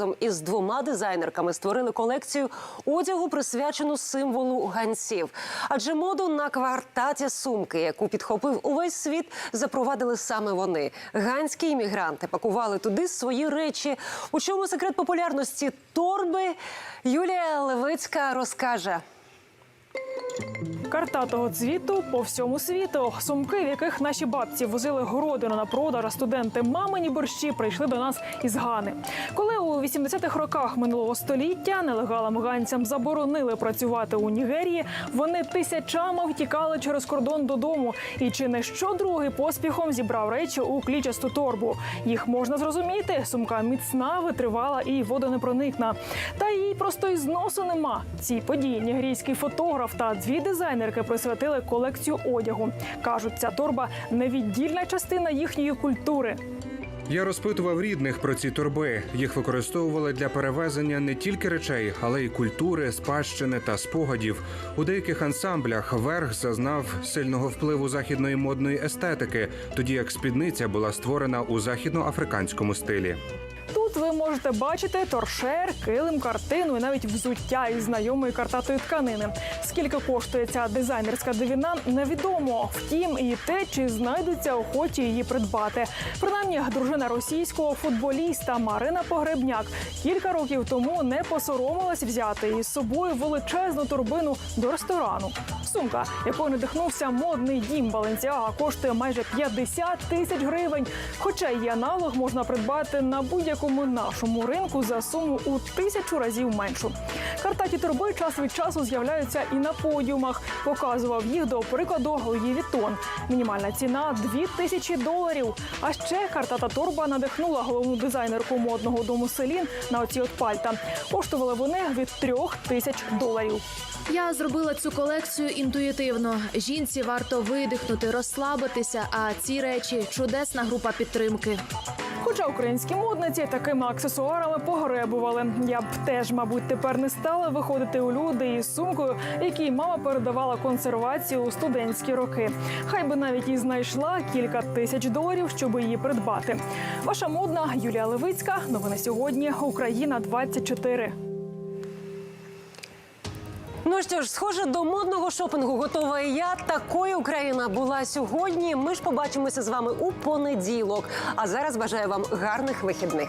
Разом із двома дизайнерками створили колекцію одягу, присвячену символу ганців. Адже моду на квартаті сумки, яку підхопив увесь світ, запровадили саме вони. Ганські іммігранти пакували туди свої речі. У чому секрет популярності торби? Юлія Левицька розкаже. Картатого цвіту по всьому світу. Сумки, в яких наші бабці возили городину на продаж, а студенти мамині борщі прийшли до нас із Гани. Коли у 80-х роках минулого століття нелегалам ганцям заборонили працювати у Нігерії, вони тисячами втікали через кордон додому. І чи не що другий поспіхом зібрав речі у клічасту торбу. Їх можна зрозуміти. Сумка міцна, витривала і водонепроникна. Та їй просто і зносу нема. Цій події нігерійський фотограф та дві дизайнерки присвятили колекцію одягу. кажуть, ця торба невіддільна частина їхньої культури. Я розпитував рідних про ці торби. Їх використовували для перевезення не тільки речей, але й культури, спадщини та спогадів. У деяких ансамблях верх зазнав сильного впливу західної модної естетики, тоді як спідниця була створена у західноафриканському стилі. Ви можете бачити торшер, килим, картину і навіть взуття із знайомої картатої тканини. Скільки коштує ця дизайнерська дивіна, невідомо. Втім, і те, чи знайдуться охочі її придбати. Принаймні, дружина російського футболіста Марина Погребняк кілька років тому не посоромилась взяти із собою величезну торбину до ресторану. Сумка, якою надихнувся модний дім Баленсіага, коштує майже 50 тисяч гривень. Хоча її аналог можна придбати на будь-якому нашому ринку за суму у тисячу разів меншу. Картаті торби час від часу з'являються і на подіумах. Показував їх до прикладу Луї Вітон. Мінімальна ціна 2 тисячі доларів. А ще картата торба надихнула головну дизайнерку модного дому Селін на оці от пальта. Коштували вони від трьох тисяч доларів. Я зробила цю колекцію інтуїтивно. Жінці варто видихнути, розслабитися. А ці речі чудесна група підтримки. Хоча українські модниці такими аксесуарами погребували. Я б теж, мабуть, тепер не стала виходити у люди із сумкою, якій мама передавала консервацію у студентські роки. Хай би навіть і знайшла кілька тисяч доларів, щоб її придбати. Ваша модна Юлія Левицька. Новини сьогодні. Україна 24. Ну що ж, схоже, до модного шопінгу готова і я. Такою Україна була сьогодні. Ми ж побачимося з вами у понеділок. А зараз бажаю вам гарних вихідних.